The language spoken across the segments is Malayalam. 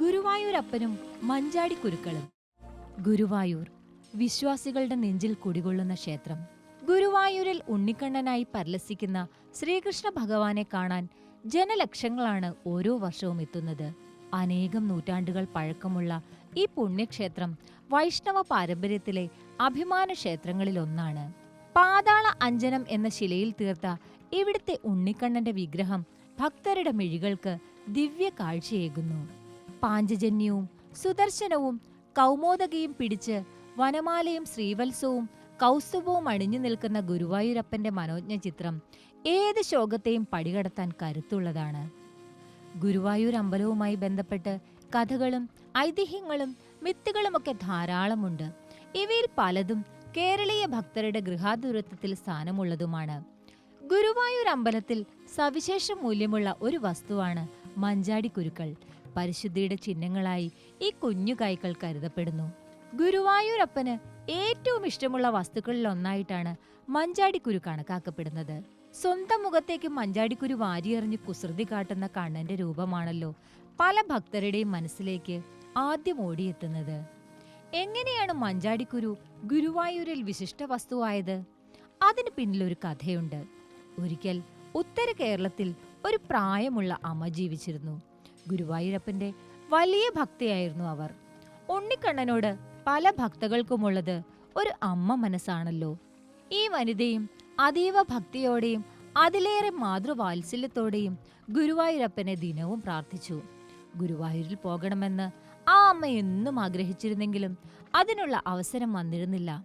ഗുരുവായൂരപ്പനും മഞ്ചാടിക്കുരുക്കളും. ഗുരുവായൂർ വിശ്വാസികളുടെ നെഞ്ചിൽ കുടികൊള്ളുന്ന ക്ഷേത്രം. ഗുരുവായൂരിൽ ഉണ്ണിക്കണ്ണനായി പരലസിക്കുന്ന ശ്രീകൃഷ്ണ ഭഗവാനെ കാണാൻ ജനലക്ഷങ്ങളാണ് ഓരോ വർഷവും എത്തുന്നത്. അനേകം നൂറ്റാണ്ടുകൾ പഴക്കമുള്ള ഈ പുണ്യക്ഷേത്രം വൈഷ്ണവ പാരമ്പര്യത്തിലെ അഭിമാന ക്ഷേത്രങ്ങളിലൊന്നാണ്. പാതാള അഞ്ജനം എന്ന ശിലയിൽ തീർത്ത ഇവിടുത്തെ ഉണ്ണിക്കണ്ണന്റെ വിഗ്രഹം ഭക്തരുടെ മിഴികൾക്ക് ദിവ്യ കാഴ്ചയേകുന്നു പാഞ്ചജന്യവും സുദർശനവും കൗമോദകയും പിടിച്ച് വനമാലയും ശ്രീവത്സവും കൗസ്തുഭവും അണിഞ്ഞു നിൽക്കുന്ന ഗുരുവായൂരപ്പന്റെ മനോജ്ഞ ചിത്രം ഏത് ശോകത്തെയും പടികടത്താൻ കരുത്തുള്ളതാണ്. ഗുരുവായൂർ അമ്പലവുമായി ബന്ധപ്പെട്ട് കഥകളും ഐതിഹ്യങ്ങളും മിത്തുകളുമൊക്കെ ധാരാളമുണ്ട്. ഇവയിൽ പലതും കേരളീയ ഭക്തരുടെ ഗൃഹാതുരത്വത്തിൽ സ്ഥാനമുള്ളതുമാണ്. ഗുരുവായൂർ അമ്പലത്തിൽ സവിശേഷ മൂല്യമുള്ള ഒരു വസ്തുവാണ് മഞ്ചാടി കുരുക്കൾ പരിശുദ്ധിയുടെ ചിഹ്നങ്ങളായി ഈ കുഞ്ഞു കൈകൾ കരുതപ്പെടുന്നു. ഗുരുവായൂരപ്പന് ഏറ്റവും ഇഷ്ടമുള്ള വസ്തുക്കളിൽ ഒന്നായിട്ടാണ് മഞ്ചാടിക്കുരു കണക്കാക്കപ്പെടുന്നത്. സ്വന്തം മുഖത്തേക്ക് മഞ്ചാടിക്കുരു വാരിയെറിഞ്ഞ് കുസൃതി കാട്ടുന്ന കണ്ണന്റെ രൂപമാണല്ലോ പല ഭക്തരുടെയും മനസ്സിലേക്ക് ആദ്യം ഓടിയെത്തുന്നത്. എങ്ങനെയാണ് മഞ്ചാടിക്കുരു ഗുരുവായൂരിൽ വിശിഷ്ട വസ്തുവായത്? അതിന് പിന്നിലൊരു കഥയുണ്ട്. ഒരിക്കൽ ഉത്തര കേരളത്തിൽ ഒരു പ്രായമുള്ള അമ്മ ജീവിച്ചിരുന്നു. ഗുരുവായൂരപ്പന്റെ വലിയ ഭക്തയായിരുന്നു അവർ. ഉണ്ണിക്കണ്ണനോട് പല ഭക്തകൾക്കുമുള്ളത് ഒരു അമ്മ മനസ്സാണല്ലോ. ഈ വനിതയും അതീവ ഭക്തിയോടെയും അതിലേറെ മാതൃവാത്സല്യത്തോടെയും ഗുരുവായൂരപ്പനെ ദിനവും പ്രാർത്ഥിച്ചു. ഗുരുവായൂരിൽ പോകണമെന്ന് ആ അമ്മ എന്നും ആഗ്രഹിച്ചിരുന്നെങ്കിലും അതിനുള്ള അവസരം വന്നിരുന്നില്ല.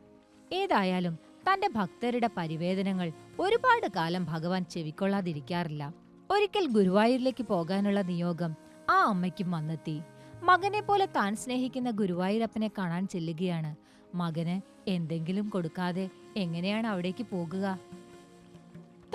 ഏതായാലും തന്റെ ഭക്തരുടെ പരിവേദനങ്ങൾ ഒരുപാട് കാലം ഭഗവാൻ ചെവിക്കൊള്ളാതിരിക്കാറില്ല. ഒരിക്കൽ ഗുരുവായൂരിലേക്ക് പോകാനുള്ള നിയോഗം ആ അമ്മയ്ക്കും വന്നെത്തി. മകനെ പോലെ താൻ സ്നേഹിക്കുന്ന ഗുരുവായൂരപ്പനെ കാണാൻ ചെല്ലുകയാണ്. മകന് എന്തെങ്കിലും കൊടുക്കാതെ എങ്ങനെയാണ് അവിടേക്ക് പോകുക?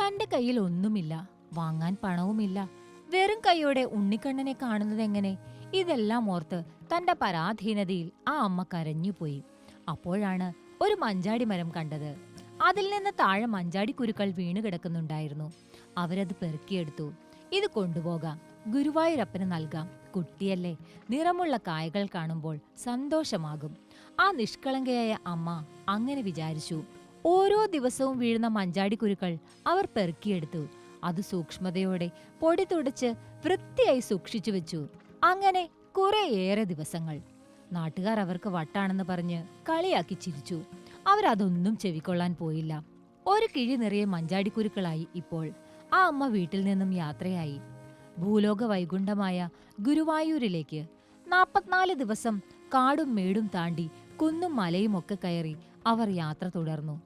തന്റെ കയ്യിൽ ഒന്നുമില്ല വാങ്ങാൻ പണവുമില്ല. വെറും കൈയോടെ ഉണ്ണിക്കണ്ണനെ കാണുന്നത് എങ്ങനെ? ഇതെല്ലാം ഓർത്ത് തന്റെ പരാധീനതയിൽ ആ അമ്മ കരഞ്ഞുപോയി. അപ്പോഴാണ് ഒരു മഞ്ചാടി മരം കണ്ടത്. അതിൽ നിന്ന് താഴെ മഞ്ചാടി കുരുക്കൾ വീണു കിടക്കുന്നുണ്ടായിരുന്നു. അവരത് പെറുക്കിയെടുത്തു. ഇത് കൊണ്ടുപോകാം. ഗുരുവായൂരപ്പന് നൽകാം. കുട്ടിയല്ലേ നിറമുള്ള കായകൾ കാണുമ്പോൾ സന്തോഷമാകും. ആ നിഷ്കളങ്കയായ അമ്മ അങ്ങനെ വിചാരിച്ചു. ഓരോ ദിവസവും വീഴുന്ന മഞ്ചാടി കുരുക്കൾ അവർ പെറുക്കിയെടുത്തു. അത് സൂക്ഷ്മതയോടെ പൊടി തുടച്ച് വൃത്തിയായി സൂക്ഷിച്ചു വെച്ചു. അങ്ങനെ കുറേയേറെ ദിവസങ്ങൾ. നാട്ടുകാർ അവർക്ക് വട്ടാണെന്ന് പറഞ്ഞ് കളിയാക്കി ചിരിച്ചു. അവരതൊന്നും ചെവിക്കൊള്ളാൻ പോയില്ല. ഒരു കിഴി നിറയെ മഞ്ചാടിക്കുരുക്കളായി ഇപ്പോൾ ആ അമ്മ വീട്ടിൽ നിന്നും യാത്രയായി. ഭൂലോക വൈകുണ്ഠമായ ഗുരുവായൂരിലേക്ക് നാൽപ്പത്തിനാല് ദിവസം കാടും മേടും താണ്ടി കുന്നും മലയും ഒക്കെ കയറി അവർ യാത്ര തുടർന്നു.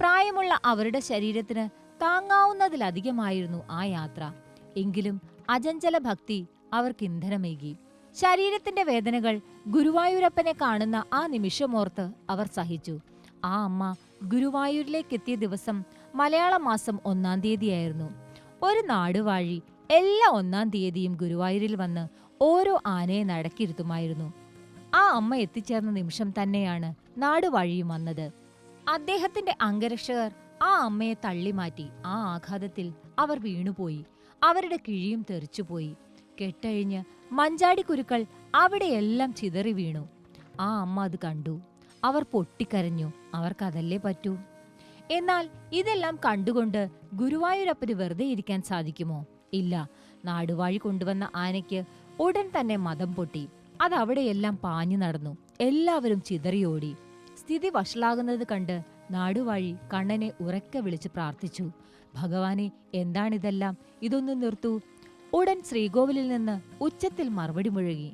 പ്രായമുള്ള അവരുടെ ശരീരത്തിന് താങ്ങാവുന്നതിലധികമായിരുന്നു ആ യാത്ര. എങ്കിലും അജഞ്ചല ഭക്തി അവർക്ക് ഇന്ധനമേകി. ശരീരത്തിന്റെ വേദനകൾ ഗുരുവായൂരപ്പനെ കാണുന്ന ആ നിമിഷമോർത്ത് അവർ സഹിച്ചു. ആ അമ്മ ഗുരുവായൂരിലേക്ക് എത്തിയ ദിവസം മലയാള മാസം ഒന്നാം തീയതിയായിരുന്നു. ഒരു നാടുവാഴി എല്ലാ ഒന്നാം തീയതിയും ഗുരുവായൂരിൽ വന്ന് ഓരോ ആനയെ നടക്കിരുത്തുമായിരുന്നു. ആ അമ്മ എത്തിച്ചേർന്ന നിമിഷം തന്നെയാണ് നാടുവാഴിയും വന്നത്. അദ്ദേഹത്തിന്റെ അംഗരക്ഷകർ ആ അമ്മയെ തള്ളിമാറ്റി ആ ആഘാതത്തിൽ അവർ വീണുപോയി. അവരുടെ കിഴിയും തെറിച്ചുപോയി. കെട്ടഴിഞ്ഞ് മഞ്ചാടിക്കുരുക്കൾ അവിടെയെല്ലാം ചിതറി വീണു. ആ അമ്മ അത് കണ്ടു. അവർ പൊട്ടിക്കരഞ്ഞു. അവർക്കതല്ലേ പറ്റൂ? എന്നാൽ ഇതെല്ലാം കണ്ടുകൊണ്ട് ഗുരുവായൂരപ്പന് വെറുതെ ഇരിക്കാൻ സാധിക്കുമോ? ഇല്ല. നാടുവാഴി കൊണ്ടുവന്ന ആനയ്ക്ക് ഉടൻ തന്നെ മതം പൊട്ടി. അതവിടെയെല്ലാം പാഞ്ഞു നടന്നു. എല്ലാവരും ചിതറിയോടി. സ്ഥിതി വഷളാകുന്നത് കണ്ട് നാടുവാഴി കണ്ണനെ ഉറക്കെ വിളിച്ച് പ്രാർത്ഥിച്ചു. ഭഗവാനെ എന്താണിതെല്ലാം? ഇതൊന്നും നിർത്തൂ. ഉടൻ ശ്രീകോവിലിൽ നിന്ന് ഉച്ചത്തിൽ മറുപടി മുഴകി.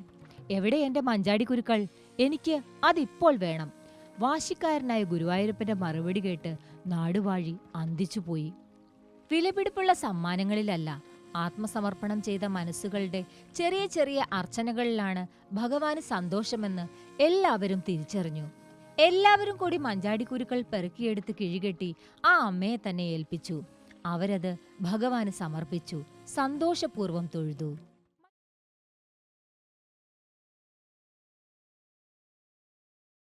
എവിടെ എന്റെ മഞ്ചാടി കുരുക്കൾ എനിക്ക് അതിപ്പോൾ വേണം. വാശിക്കാരനായ ഗുരുവായൂരപ്പന്റെ മറുപടി കേട്ട് നാടുവാഴി അന്തിച്ചുപോയി. വിലപിടിപ്പുള്ള സമ്മാനങ്ങളിലല്ല ആത്മസമർപ്പണം ചെയ്ത മനസ്സുകളുടെ ചെറിയ ചെറിയ അർച്ചനകളിലാണ് ഭഗവാന് സന്തോഷമെന്ന് എല്ലാവരും തിരിച്ചറിഞ്ഞു. എല്ലാവരും കൂടി മഞ്ചാടിക്കുരുക്കൾ പെറുക്കിയെടുത്ത് കിഴികെട്ടി ആ അമ്മയെ തന്നെ ഏൽപ്പിച്ചു. അവരത് ഭഗവാന് സമർപ്പിച്ചു സന്തോഷപൂർവം തൊഴുതു.